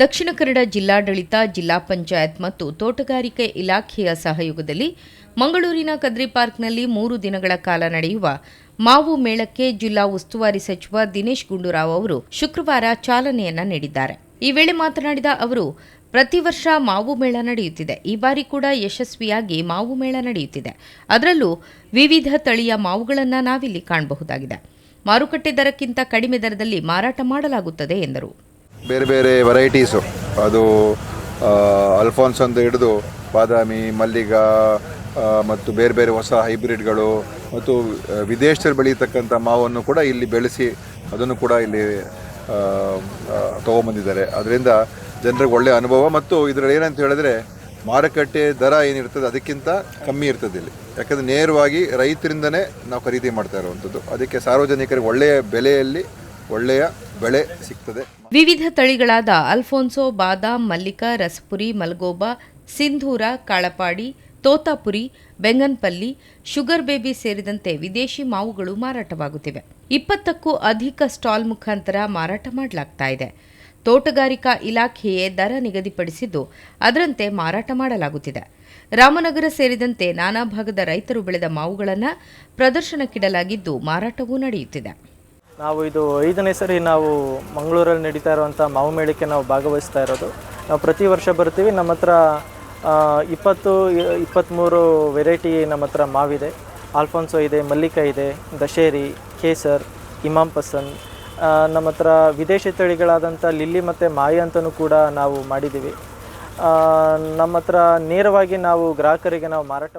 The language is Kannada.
ದಕ್ಷಿಣ ಕನ್ನಡ ಜಿಲ್ಲಾಡಳಿತ, ಜಿಲ್ಲಾ ಪಂಚಾಯತ್ ಮತ್ತು ತೋಟಗಾರಿಕೆ ಇಲಾಖೆಯ ಸಹಯೋಗದಲ್ಲಿ ಮಂಗಳೂರಿನ ಕದ್ರಿ ಪಾರ್ಕ್ನಲ್ಲಿ ಮೂರು ದಿನಗಳ ಕಾಲ ನಡೆಯುವ ಮಾವು ಮೇಳಕ್ಕೆ ಜಿಲ್ಲಾ ಉಸ್ತುವಾರಿ ಸಚಿವ ದಿನೇಶ್ ಗುಂಡೂರಾವ್ ಅವರು ಶುಕ್ರವಾರ ಚಾಲನೆಯನ್ನ ನೀಡಿದ್ದಾರೆ. ಈ ವೇಳೆ ಮಾತನಾಡಿದ ಅವರು, ಪ್ರತಿ ವರ್ಷ ಮಾವು ಮೇಳ ನಡೆಯುತ್ತಿದೆ. ಈ ಬಾರಿ ಕೂಡ ಯಶಸ್ವಿಯಾಗಿ ಮಾವು ಮೇಳ ನಡೆಯುತ್ತಿದೆ. ಅದರಲ್ಲೂ ವಿವಿಧ ತಳಿಯ ಮಾವುಗಳನ್ನು ನಾವಿಲ್ಲಿ ಕಾಣಬಹುದಾಗಿದೆ. ಮಾರುಕಟ್ಟೆ ದರಕ್ಕಿಂತ ಕಡಿಮೆ ದರದಲ್ಲಿ ಮಾರಾಟ ಮಾಡಲಾಗುತ್ತದೆ ಎಂದರು. ಬೇರೆ ಬೇರೆ ವೆರೈಟೀಸು ಅದು ಅಲ್ಫಾನ್ಸ್ ಅಂತ ಹಿಡಿದು ಬಾದಾಮಿ, ಮಲ್ಲಿಗ ಮತ್ತು ಬೇರೆ ಬೇರೆ ಹೊಸ ಹೈಬ್ರಿಡ್ಗಳು ಮತ್ತು ವಿದೇಶದಲ್ಲಿ ಬೆಳೀತಕ್ಕಂಥ ಮಾವನ್ನು ಕೂಡ ಇಲ್ಲಿ ಬೆಳೆಸಿ ಅದನ್ನು ಕೂಡ ಇಲ್ಲಿ ತೊಗೊಂಬಂದಿದ್ದಾರೆ. ಅದರಿಂದ ಜನರಿಗೆ ಒಳ್ಳೆಯ ಅನುಭವ ಮತ್ತು ಇದರಲ್ಲಿ ಏನಂತ ಹೇಳಿದ್ರೆ ಮಾರುಕಟ್ಟೆ ದರ ಏನಿರ್ತದೆ ಅದಕ್ಕಿಂತ ಕಮ್ಮಿ ಇರ್ತದೆ ಇಲ್ಲಿ. ಯಾಕಂದರೆ ನೇರವಾಗಿ ರೈತರಿಂದನೇ ನಾವು ಖರೀದಿ ಮಾಡ್ತಾ ಇರುವಂಥದ್ದು. ಅದಕ್ಕೆ ಸಾರ್ವಜನಿಕರಿಗೆ ಒಳ್ಳೆಯ ಬೆಲೆಯಲ್ಲಿ ಒಳ್ಳೆಯ ಬೆಳೆ ಸಿಗ್ತದೆ. ವಿವಿಧ ತಳಿಗಳಾದ Alfonso, Badam, Mallika, Rasapuri, ಮಲ್ಗೋಬಾ, Sindhura, Kalapadi, Totapuri, Banganapalli, sugar baby ಸೇರಿದಂತೆ ವಿದೇಶಿ ಮಾವುಗಳು ಮಾರಾಟವಾಗುತ್ತಿವೆ. ಇಪ್ಪತ್ತಕ್ಕೂ ಅಧಿಕ ಸ್ಟಾಲ್ ಮುಖಾಂತರ ಮಾರಾಟ ಮಾಡಲಾಗ್ತಾ ಇದೆ. ತೋಟಗಾರಿಕಾ ಇಲಾಖೆಯೇ ದರ ನಿಗದಿಪಡಿಸಿದ್ದು ಅದರಂತೆ ಮಾರಾಟ ಮಾಡಲಾಗುತ್ತಿದೆ. ರಾಮನಗರ ಸೇರಿದಂತೆ ನಾನಾ ಭಾಗದ ರೈತರು ಬೆಳೆದ ಮಾವುಗಳನ್ನು ಪ್ರದರ್ಶನಕ್ಕಿಡಲಾಗಿದ್ದು ಮಾರಾಟವೂ ನಡೆಯುತ್ತಿದೆ. ನಾವು ಇದು ಐದನೇ ಸರಿ ನಾವು ಮಂಗಳೂರಲ್ಲಿ ನಡೀತಾ ಇರುವಂಥ ಮಾವು ಮೇಳಕ್ಕೆ ನಾವು ಭಾಗವಹಿಸ್ತಾ ಇರೋದು. ನಾವು ಪ್ರತಿ ವರ್ಷ ಬರ್ತೀವಿ. ನಮ್ಮ ಹತ್ರ ಇಪ್ಪತ್ತು ಇಪ್ಪತ್ತ್ಮೂರು ವೆರೈಟಿ ನಮ್ಮ ಹತ್ರ ಮಾವಿದೆ. ಆಲ್ಫೋನ್ಸೋ ಇದೆ, ಮಲ್ಲಿಕ ಇದೆ, ದಶೇರಿ, ಕೇಸರ್, ಇಮಾಮ್ ಪಸನ್ ನಮ್ಮ ಹತ್ರ ವಿದೇಶಿ ತಳಿಗಳಾದಂಥ ಲಿಲ್ಲಿ ಮತ್ತು ಮಾಯ ಅಂತಲೂ ಕೂಡ ನಾವು ಮಾಡಿದ್ದೀವಿ. ನಮ್ಮ ಹತ್ರ ನೇರವಾಗಿ ನಾವು ಗ್ರಾಹಕರಿಗೆ ನಾವು ಮಾರಾಟ